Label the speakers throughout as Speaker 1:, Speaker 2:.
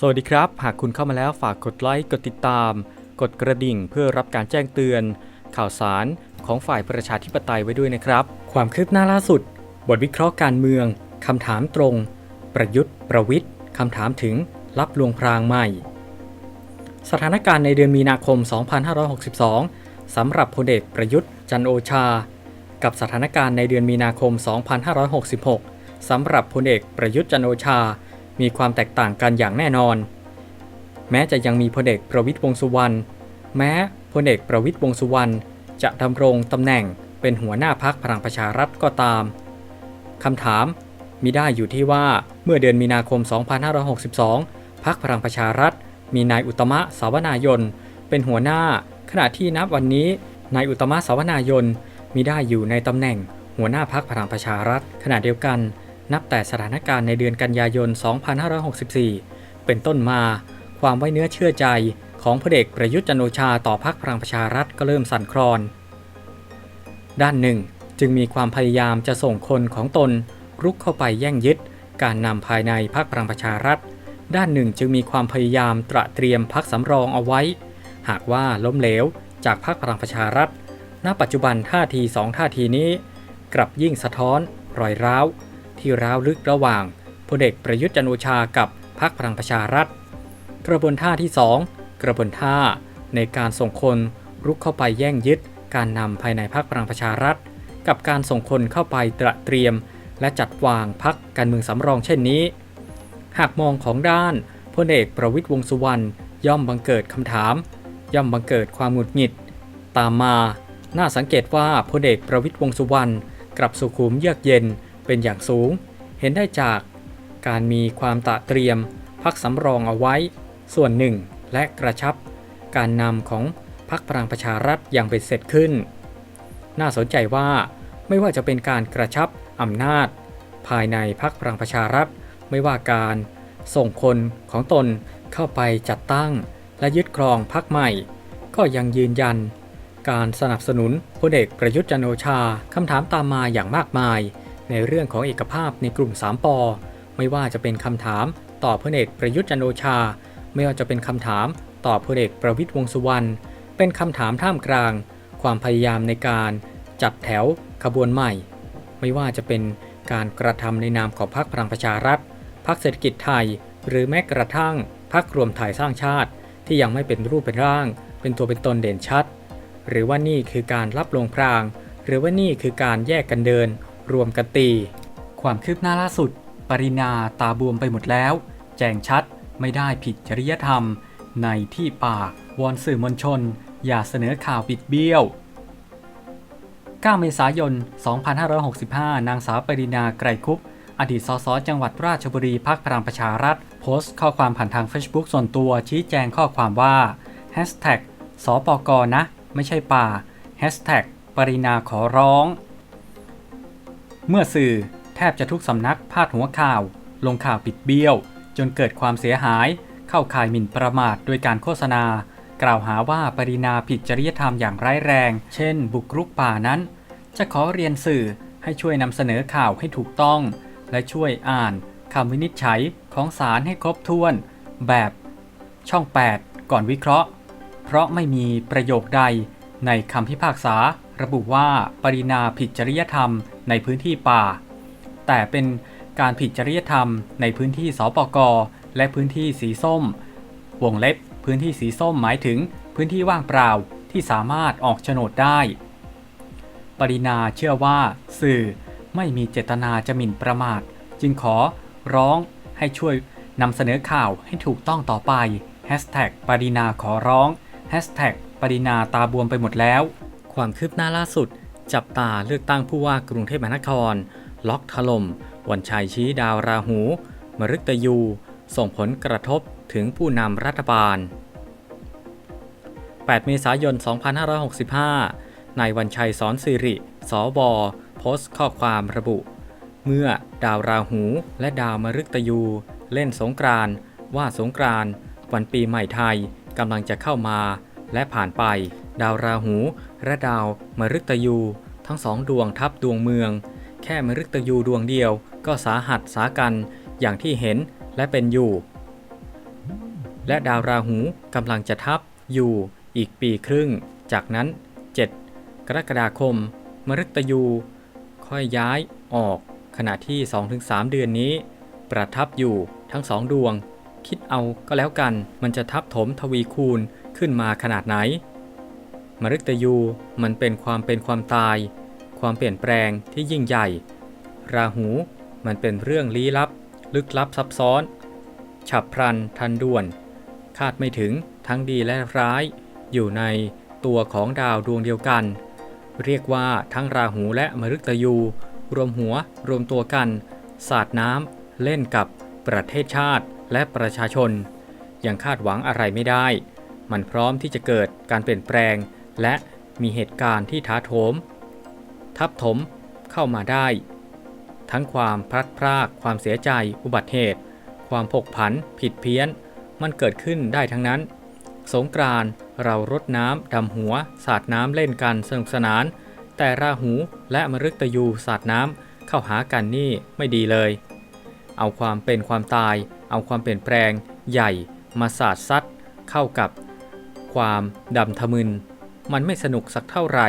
Speaker 1: สวัสดีครับ หากคุณเข้ามาแล้วฝากกดไลค์ กดติดตาม กดกระดิ่งเพื่อรับการแจ้งเตือน ข่าวสารของฝ่ายประชาธิปไตยไว้ด้วยนะครับ ความคืบหน้าล่าสุด บทวิเคราะห์การเมือง คำถามตรง ประยุทธ์ ประวิทย์คำถามถึงรับลวงพรางใหม่ สถานการณ์ในเดือนมีนาคม 2562 สำหรับพลเอกประยุทธ์จันโอชา กับสถานการณ์ในเดือนมีนาคม 2566 สำหรับพลเอกประยุทธ์จันโอชา มีความแตกต่างกันอย่างแน่นอน แม้จะยังมีพลเอกประวิตยวงสุวรรณแม้พลเอกประวิตยวงสุวรรณจะดำรงตำแหน่งเป็นหัวหน้าพักพลังประชารัฐก็ตามคำถามมิได้อยู่ที่ว่าเมื่อเดือนมีนาคม 2562 พักพลังประชารัฐ มีนายอุตมะสาวนายน เป็นหัวหน้า ขณะที่นับวันนี้นายอุตตมะสาวนายนมีได้อยู่ในตำแหน่งหัวหน้าพักพลังประชารัฐ ขณะเดียวกัน นับแต่สถานการณ์ในเดือนกันยายน 2564 เป็นต้นมาความไว้เนื้อเชื่อใจของพลเอกประยุทธ์จันโอชาต่อพรรคพลังประชารัฐก็เริ่มสั่นคลอน ด้านหนึ่ง จึงมีความพยายามจะส่งคนของตนรุกเข้าไปแย่งยึด การนำภายในพรรคพลังประชารัฐ ด้านหนึ่งจึงมีความพยายามตระเตรียมพรรคสำรองเอาไว้ หากว่าล้มเหลวจากพรรคพลังประชารัฐ ณ ปัจจุบันท่าทีสองท่าทีนี้ กลับยิ่งสะท้อน รอยร้าว ที่ร้าวลึกระหว่างพลเอกประยุทธ์จันโอชากับพรรคพลังประชารัฐ กระบวนท่าที่ 2 กระบวนท่าในการส่งคนรุกเข้าไปแย่งยึดการนำภายในพรรคพลังประชารัฐ กับการส่งคนเข้าไปตระเตรียม และจัดวางพรรคการเมืองสำรองเช่นนี้ หากมองของด้านพลเอกประวิตยวงษ์สุวรรณย่อมบังเกิดคำถาม ย่อมบังเกิดความหงุดหงิด ตามมา น่าสังเกตว่าพลเอกประวิตยวงษ์สุวรรณกลับสุขุมเยือกเย็น เป็นอย่างสูง เห็นได้จากการมีความตระเตรียม พักสำรองเอาไว้ ส่วนหนึ่ง และกระชับ การนำของพรรคพลังประชารัฐอย่างเป็นเสร็จขึ้น น่าสนใจว่าไม่ว่าจะเป็นการกระชับอำนาจ ภายในพรรคพลังประชารัฐ ไม่ว่าการส่งคนของตนเข้าไปจัดตั้ง และยึดครองพรรคใหม่ ก็ยังยืนยัน การสนับสนุนพลเอกประยุทธ์จันโอชาคำถามตามมาอย่างมากมาย ในเรื่องของเอกภาพในกลุ่ม 3ปอไม่ว่าจะเป็นคำถามต่อพลเอกประยุทธ์จันโอชา ไม่ว่าจะเป็นคำถามต่อพลเอกประวิตยวงษ์สุวรรณเป็นคำถามท่ามกลาง ความพยายามในการจัดแถวขบวนใหม่ ไม่ว่าจะเป็นการกระทำในนามของพรรคพลังประชารัฐพรรคเศรษฐกิจไทย หรือแม้กระทั่งพรรครวมไทยสร้างชาติ ที่ยังไม่เป็นรูปเป็นร่าง เป็นตัวเป็นตนเด่นชัด หรือว่านี่คือการรับลงพราง หรือว่านี่คือการแยกกันเดิน รวมกันตี ความคืบหน้าล่าสุด ปรินาตาบวมไปหมดแล้ว แจ้งชัดไม่ได้ผิดจริยธรรม ในที่ปากวอนสื่อมวลชน อย่าเสนอข่าวปิดเบี้ยว 9 เมษายน 2565 นางสาวปรินาไกรคุปอดีตสสจังหวัดราชบุรีพักพลังประชารัฐ โพสต์ข้อความผ่านทาง Facebook ส่วนตัวชี้แจงข้อความว่าสปกนะ ไม่ใช่ป่าปรินาขอร้อง เมื่อสื่อแทบจะทุกสำนักพาดหัวข่าว ลงข่าวปิดเบี้ยว จนเกิดความเสียหาย เข้าข่ายหมิ่นประมาทโดยการโฆษณา กล่าวหาว่าปรินาผิดจริยธรรมอย่างร้ายแรง เช่น บุกรุกป่านั้น จะขอเรียนสื่อให้ช่วยนำเสนอข่าวให้ถูกต้อง และช่วยอ่านคำวินิจฉัยของศาลให้ครบถ้วน แบบช่อง 8 ก่อนวิเคราะห์ เพราะไม่มีประโยคใดในคำพิพากษา ระบุว่าปรินาผิดจริยธรรมในพื้นที่ป่า แต่เป็นการผิดจริยธรรมในพื้นที่สปกและพื้นที่สีส้ม วงเล็บ พื้นที่สีส้มหมายถึงพื้นที่ว่างเปล่าที่สามารถออกโฉนดได้ ปรินาเชื่อว่าสื่อไม่มีเจตนาจะหมิ่นประมาท จึงขอร้องให้ช่วยนำเสนอข่าวให้ถูกต้องต่อไป Hashtag ปรินาขอร้อง Hashtag ปรินาตาบวมไปหมดแล้ว ความคืบหน้าล่าสุด จับตาเลือกตั้งผู้ว่ากรุงเทพมหานคร ล็อกถล่มวันชัยชี้ดาวราหู มฤตยู ส่งผลกระทบถึงผู้นำรัฐบาล 8 เมษายน 2565 นายวันชัยสอนสิริสวโพสต์ข้อความระบุ เมื่อดาวราหูและดาวมฤตยู เล่นสงกรานต์ว่าสงกรานต์วันปีใหม่ไทยกำลังจะเข้ามาและผ่านไป ดาวราหู และดาวมฤตยู ทั้งสองดวงทับดวงเมือง แค่มฤตยูดวงเดียวก็สาหัสสากันอย่างที่เห็นและเป็นอยู่ และดาวราหูกำลังจะทับอยู่อีกปีครึ่ง จากนั้น 7 กรกฎาคม มฤตยู ค่อยย้ายออก ขณะที่ 2-3 เดือนนี้ ประทับอยู่ทั้งสองดวง คิดเอาก็แล้วกันมันจะทับถมทวีคูณขึ้นมาขนาดไหน มฤตยูมันเป็นความเป็นความตาย ความเปลี่ยนแปลงที่ยิ่งใหญ่ ราหูมันเป็นเรื่องลี้ลับ ลึกลับซับซ้อน ฉับพลันทันด่วน คาดไม่ถึงทั้งดีและร้าย อยู่ในตัวของดาวดวงเดียวกัน เรียกว่าทั้งราหูและมฤตยู รวมหัวรวมตัวกัน สาดน้ำเล่นกับประเทศชาติและประชาชน ยังคาดหวังอะไรไม่ได้ มันพร้อมที่จะเกิดการเปลี่ยนแปลง และมีเหตุการณ์ที่ท้าโถม ทับถมเข้ามาได้ ทั้งความพลัดพรากความเสียใจ อุบัติเหตุ ความผกผัน ผิดเพี้ยน มันเกิดขึ้นได้ทั้งนั้น สงกรานต์เรารดน้ำดำหัว สาดน้ำเล่นกันสนุกสนาน แต่ราหูและมฤตยูสาดน้ำเข้าหากันนี่ไม่ดีเลย เอาความเป็นความตาย เอาความเปลี่ยนแปลง ใหญ่มาสาดซัดเข้ากับ ความดำทะมึน มันไม่สนุกสักเท่าไหร่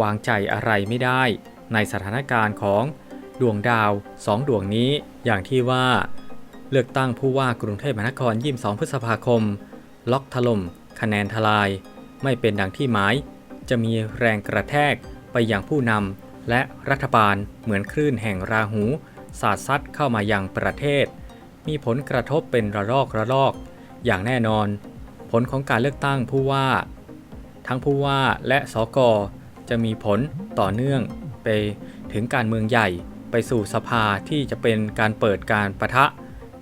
Speaker 1: วางใจอะไรไม่ได้ในสถานการณ์ของดวงดาวสองดวงนี้อย่างที่ว่า เลือกตั้งผู้ว่ากรุงเทพมหานคร 22 พฤษภาคม ล็อกถล่มคะแนนทลาย ไม่เป็นดังที่หมาย จะมีแรงกระแทกไปยังผู้นำและรัฐบาลเหมือนคลื่นแห่งราหู สาดซัดเข้ามายังประเทศ มีผลกระทบเป็นระลอกระลอก อย่างแน่นอน ผลของการเลือกตั้งผู้ว่า ทั้งผู้ว่าและสกจะมีผลต่อเนื่องไปถึงการเมืองใหญ่ไปสู่สภาที่จะเป็นการเปิดการประทะ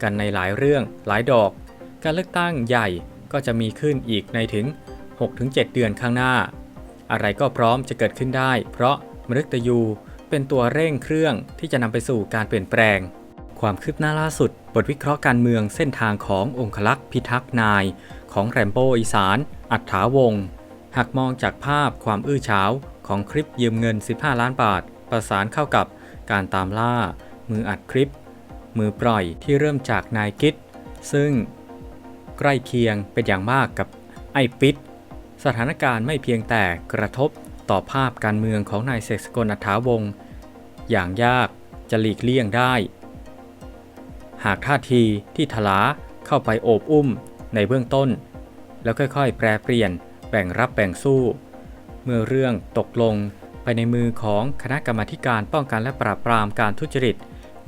Speaker 1: กันในหลายเรื่องหลายดอก การเลือกตั้งใหญ่ก็จะมีขึ้นอีกในถึง 6-7 เดือนข้างหน้า อะไรก็พร้อมจะเกิดขึ้นได้ เพราะมฤตยูเป็นตัวเร่งเครื่องที่จะนำไปสู่การเปลี่ยนแปลง ความคืบหน้าล่าสุด บทวิเคราะห์การเมืองเส้นทางขององคลักษ์พิทักษ์นาย ของแรมโบ้อีสาน อัฏฐาวงศ์ หากมองจากภาพความอื้อฉาวของคลิปยืมเงิน 15 ล้านบาท ประสานเข้ากับการตามล่า มืออัดคลิป มือปล่อยที่เริ่มจากนายกิตซึ่งใกล้เคียงเป็นอย่างมากกับไอ้ปิดสถานการณ์ไม่เพียงแต่กระทบต่อภาพการเมืองของนายเสกสกลอัฐาวงศ์อย่างยากจะหลีกเลี่ยงได้ หากท่าทีที่ทลาเข้าไปโอบอุ้มในเบื้องต้น แล้วค่อยๆ แปรเปลี่ยน แบ่งรับแบ่งสู้ เมื่อเรื่องตกลงไปในมือของคณะกรรมาการป้องกันและปราบปรามการทุจริต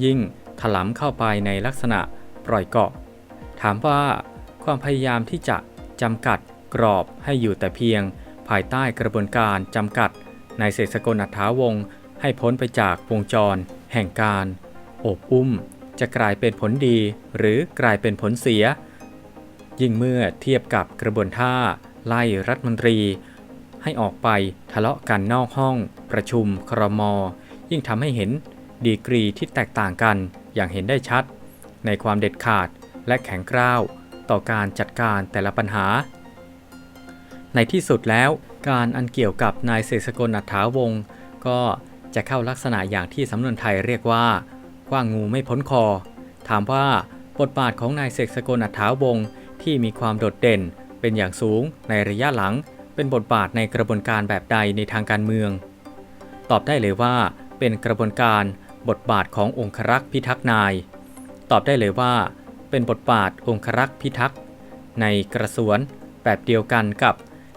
Speaker 1: ยิ่งถลำเข้าไปในลักษณะปล่อยเกาะ ถามว่าความพยายามที่จะจำกัดกรอบให้อยู่แต่เพียง ภายใต้กระบวนการจำกัด ในเศรษฐสกลอัฐาวง ให้พ้นไปจากวงจร แห่งการ โอบอุ้ม จะกลายเป็นผลดี หรือกลายเป็นผลเสีย ยิ่งเมื่อเทียบกับกระบวนท่า ไล่รัฐมนตรี ให้ออกไปทะเลาะกันนอกห้อง ประชุมครม ยิ่งทำให้เห็นดีกรีที่แตกต่างกันอย่างเห็นได้ชัด ในความเด็ดขาดและแข็งกร้าวต่อการจัดการแต่ละปัญหา ในที่สุดแล้วการอันเกี่ยวกับนายเสกสกลอัฏฐาวงศ์ก็จะเข้าลักษณะอย่างที่สำนวนไทยเรียกว่าคว้างงูไม่พ้นคอ ถามว่าบทบาทของนายเสกสกลอัฏฐาวงศ์ที่มีความโดดเด่น เป็นอย่างสูงในระยะหลังเป็นบทบาทในกระบวนการแบบใดในทางการเมือง ตอบได้เลยว่า เป็นกระบวนการบทบาทขององครักษ์พิทักษ์นาย ตอบได้เลยว่า เป็นบทบาทองครักษ์พิทักษ์ในกระสวนแบบเดียวกันกับ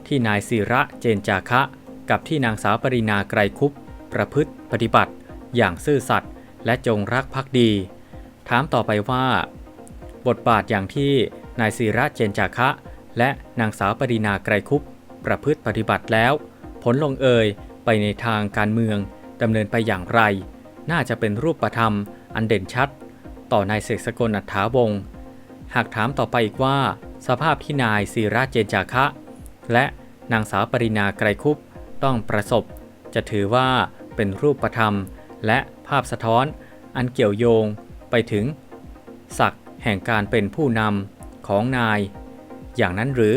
Speaker 1: ที่นายศิระเจนจาคะ กับที่นางสาวปรินาไกรคุปประพฤติปฏิบัติ อย่างซื่อสัตย์และจงรักภักดี ถามต่อไปว่า บทบาทอย่างที่นายศิระเจนจาคะ และนางสาวปรินาไกรคุปประพฤติปฏิบัติแล้ว ผลลงเอยไปในทางการเมืองดำเนินไปอย่างไร น่าจะเป็นรูปธรรมอันเด่นชัด ต่อนายเสกสกลอัฐาวงศ์หากถามต่อไปอีกว่า สภาพที่นายศิระเจนจาคะ และนางสาวปรินาไกรคุปต้องประสบ จะถือว่าเป็นรูปธรรม และภาพสะท้อน อันเกี่ยวโยงไปถึงศักดิ์แห่งการเป็นผู้นำของนาย อย่างนั้นหรือ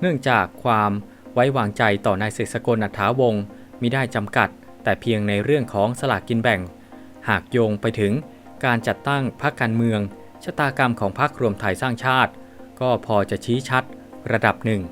Speaker 1: เนื่องจากความไว้วางใจต่อนายเสกสกลอัฏฐาวงศ์มิได้จำกัด แต่เพียงในเรื่องของสลากกินแบ่ง หากโยงไปถึงการจัดตั้งพรรคการเมืองชะตากรรมของพรรครวมไทยสร้างชาติ ก็พอจะชี้ชัดระดับหนึ่ง